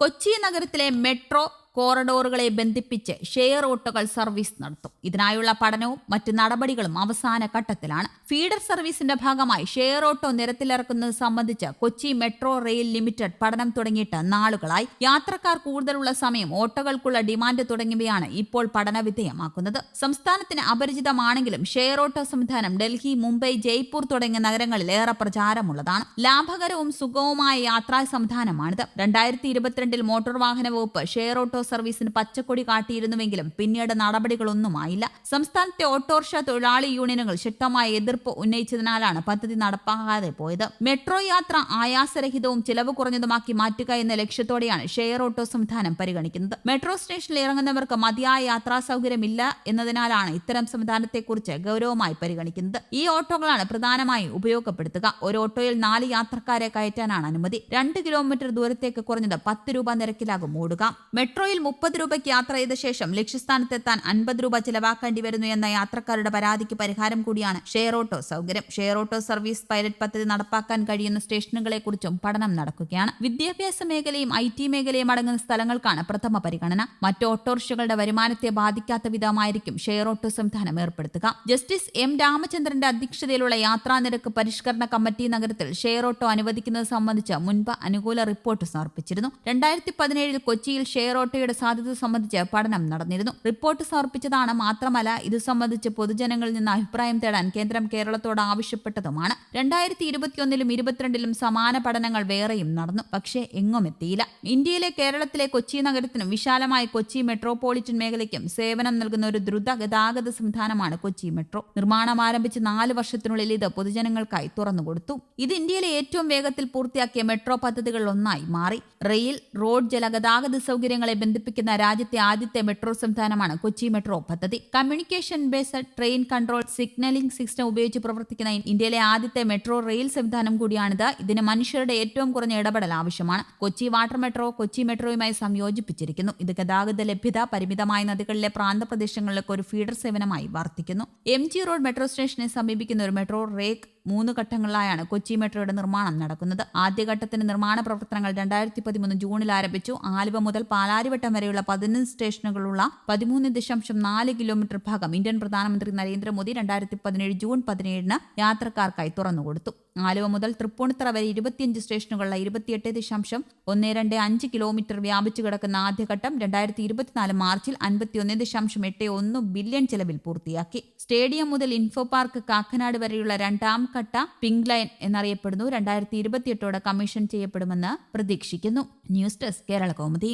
കൊച്ചി നഗരത്തിലെ മെട്രോ കോറിഡോറുകളെ ബന്ധിപ്പിച്ച് share ഓട്ടോകൾ service നടത്തും. ഇതിനായുള്ള പഠനവും മറ്റ് നടപടികളും അവസാന ഘട്ടത്തിലാണ്. ഫീഡർ സർവീസിന്റെ ഭാഗമായി ഷെയർ ഓട്ടോ നിരത്തിലിറക്കുന്നത് സംബന്ധിച്ച് കൊച്ചി മെട്രോ റെയിൽ ലിമിറ്റഡ് പഠനം തുടങ്ങിയിട്ട് നാളുകളായി. യാത്രക്കാർ കൂടുതലുള്ള സമയം ഓട്ടോകൾക്കുള്ള ഡിമാൻഡ് തുടങ്ങിയവയാണ് ഇപ്പോൾ പഠനവിധേയമാക്കുന്നത് സംസ്ഥാനത്തിന് അപരിചിതമാണെങ്കിലും ഷെയർ ഓട്ടോ സംവിധാനം ഡൽഹി മുംബൈ ജയ്പൂർ തുടങ്ങിയ നഗരങ്ങളിൽ ഏറെ പ്രചാരമുള്ളതാണ്. ലാഭകരവും സുഗമവുമായ യാത്രാ സംവിധാനമാണിത്. രണ്ടായിരത്തി ഇരുപത്തിരണ്ടിൽ മോട്ടോർ വാഹന വകുപ്പ് ഷെയർ ഓട്ടോ സർവീസിന് പച്ചക്കൊടി കാട്ടിയിരുന്നുവെങ്കിലും പിന്നീട് നടപടികളൊന്നുമായില്ല. സംസ്ഥാനത്തെ ഓട്ടോറിക്ഷ തൊഴിലാളി യൂണിയനുകൾ ശക്തമായ എതിർപ്പ് ഉന്നയിച്ചതിനാലാണ് പദ്ധതി നടപ്പാക്കാതെ പോയത്. മെട്രോ യാത്ര ആയാസരഹിതവും ചിലവ് കുറഞ്ഞതുമാക്കി മാറ്റുക എന്ന ലക്ഷ്യത്തോടെയാണ് ഷെയർ ഓട്ടോ സംവിധാനം പരിഗണിക്കുന്നത്. മെട്രോ സ്റ്റേഷനിൽ ഇറങ്ങുന്നവർക്ക് മതിയായ യാത്രാ സൗകര്യമില്ല എന്നതിനാലാണ് ഇത്തരം സംവിധാനത്തെക്കുറിച്ച് ഗൗരവമായി പരിഗണിക്കുന്നത്. ഈ ഓട്ടോകളാണ് പ്രധാനമായും ഉപയോഗപ്പെടുത്തുക. ഒരു ഓട്ടോയിൽ നാല് യാത്രക്കാരെ കയറ്റാനാണ് അനുമതി. രണ്ട് കിലോമീറ്റർ ദൂരത്തേക്ക് കുറഞ്ഞത് പത്ത് രൂപ നിരക്കിലാകും ഓടുക. മെട്രോയിൽ മുപ്പത് രൂപയ്ക്ക് യാത്ര ചെയ്ത ശേഷം ലക്ഷ്യസ്ഥാനത്തെത്താൻ അൻപത് രൂപ ചിലവാക്കേണ്ടി വരുന്നു എന്ന യാത്രക്കാരുടെ പരാതിക്ക് പരിഹാരം കൂടിയാണ് ഷെയർ ഓട്ടോ സൗകര്യം. ഷെയർ ഓട്ടോ സർവീസ് പൈലറ്റ് പദ്ധതി നടപ്പാക്കാൻ കഴിയുന്ന സ്റ്റേഷനുകളെക്കുറിച്ചും പഠനം നടക്കുകയാണ്. വിദ്യാഭ്യാസ മേഖലയും ഐ ടി മേഖലയും അടങ്ങുന്ന സ്ഥലങ്ങൾക്കാണ് പ്രഥമ പരിഗണന. മറ്റ് ഓട്ടോറിക്ഷകളുടെ വരുമാനത്തെ ബാധിക്കാത്ത വിധമായിരിക്കും ഷെയർ ഓട്ടോ സംവിധാനം ഏർപ്പെടുത്തുക. ജസ്റ്റിസ് എം രാമചന്ദ്രന്റെ അധ്യക്ഷതയിലുള്ള യാത്രാ നിരക്ക് പരിഷ്കരണ കമ്മിറ്റി നഗരത്തിൽ ഷെയർ ഓട്ടോ അനുവദിക്കുന്നത് സംബന്ധിച്ച് മുൻപ് അനുകൂല റിപ്പോർട്ട് സമർപ്പിച്ചിരുന്നു. രണ്ടായിരത്തി പതിനേഴിൽ കൊച്ചിയിൽ ഷെയർ ഓട്ടോയുടെ സാധ്യത സംബന്ധിച്ച് പഠനം നടന്നിരുന്നു. റിപ്പോർട്ട് സമർപ്പിച്ചതാണ് മാത്രമല്ല ഇത് സംബന്ധിച്ച് പൊതുജനങ്ങളിൽ നിന്ന് അഭിപ്രായം തേടാൻ കേന്ദ്രം കേരളത്തോട് ആവശ്യപ്പെട്ടതുമാണ്. രണ്ടായിരത്തി ഇരുപത്തിയൊന്നിലും ഇരുപത്തിരണ്ടിലും സമാന പഠനങ്ങൾ വേറെയും നടന്നു പക്ഷേ എങ്ങും എത്തിയില്ല. ഇന്ത്യയിലെ കേരളത്തിലെ കൊച്ചി നഗരത്തിനും വിശാലമായ കൊച്ചി മെട്രോപൊളിറ്റൻ മേഖലയ്ക്കും സേവനം നൽകുന്ന ഒരു ദ്രുത ഗതാഗത സംവിധാനമാണ് കൊച്ചി മെട്രോ. നിർമ്മാണം ആരംഭിച്ച് നാല് വർഷത്തിനുള്ളിൽ ഇത് പൊതുജനങ്ങൾക്കായി തുറന്നുകൊടുത്തു. ഇത് ഇന്ത്യയിലെ ഏറ്റവും വേഗത്തിൽ പൂർത്തിയാക്കിയ മെട്രോ പദ്ധതികളിൽ ഒന്നായി മാറി. റെയിൽ റോഡ് ജലഗതാഗത സൗകര്യങ്ങളെ ബന്ധിപ്പിക്കുന്ന രാജ്യത്തെ ആദ്യത്തെ മെട്രോ സംവിധാനമാണ് കൊച്ചി മെട്രോ പദ്ധതി. Communication based train control signalling system ഉപയോഗിച്ച് പ്രവർത്തിക്കുന്ന ഇന്ത്യയിലെ ആദ്യത്തെ മെട്രോ റെയിൽ സംവിധാനം കൂടിയാണിത്. ഇതിന് മനുഷ്യരുടെ ഏറ്റവും കുറഞ്ഞ ഇടപെടൽ ആവശ്യമാണ്. കൊച്ചി വാട്ടർ മെട്രോ കൊച്ചി മെട്രോയുമായി സംയോജിപ്പിച്ചിരിക്കുന്നു. ഇത് ഗതാഗത ലഭ്യത പരിമിതമായ നദികളിലെ പ്രാന്തപ്രദേശങ്ങളിലേക്ക് ഒരു ഫീഡർ സേവനമായി വർത്തിക്കുന്നു. എം ജി റോഡ് മെട്രോ സ്റ്റേഷനെ സമീപിക്കുന്ന ഒരു മെട്രോ റേക്ക് മൂന്ന് ഘട്ടങ്ങളിലായാണ് കൊച്ചി മെട്രോയുടെ നിർമ്മാണം നടക്കുന്നത്. ആദ്യഘട്ടത്തിന് നിർമ്മാണ പ്രവർത്തനങ്ങൾ രണ്ടായിരത്തി പതിമൂന്ന് ജൂണിൽ ആരംഭിച്ചു. ആലുവ മുതൽ പാലാരിവട്ടം വരെയുള്ള പതിനൊന്ന് സ്റ്റേഷനുകളുള്ള പതിമൂന്ന് ദശാംശം നാല് കിലോമീറ്റർ ഭാഗം ഇന്ത്യൻ പ്രധാനമന്ത്രി നരേന്ദ്രമോദി രണ്ടായിരത്തി പതിനേഴ് ജൂൺ പതിനേഴിന് യാത്രക്കാർക്കായി തുറന്നുകൊടുത്തു. ആലുവ മുതൽ തൃപ്പൂണിത്തറ വരെ ഇരുപത്തിയഞ്ച് സ്റ്റേഷനുകളുള്ള ഇരുപത്തിയെട്ട് ദശാംശം ഒന്ന് രണ്ട് അഞ്ച് കിലോമീറ്റർ വ്യാപിച്ചു കിടക്കുന്ന ആദ്യഘട്ടം രണ്ടായിരത്തി ഇരുപത്തിനാല് മാർച്ചിൽ അൻപത്തിയൊന്ന് ദശാംശം എട്ട് ഒന്ന് ബില്യൺ ചെലവിൽ പൂർത്തിയാക്കി. സ്റ്റേഡിയം മുതൽ ഇൻഫോ പാർക്ക് കാക്കനാട് വരെയുള്ള രണ്ടാം ഘട്ട പിങ്ക് ലൈൻ എന്നറിയപ്പെടുന്നു. രണ്ടായിരത്തി ഇരുപത്തിയെട്ടോടെ കമ്മീഷൻ ചെയ്യപ്പെടുമെന്ന് പ്രതീക്ഷിക്കുന്നു. News desk Kerala Kaumudi.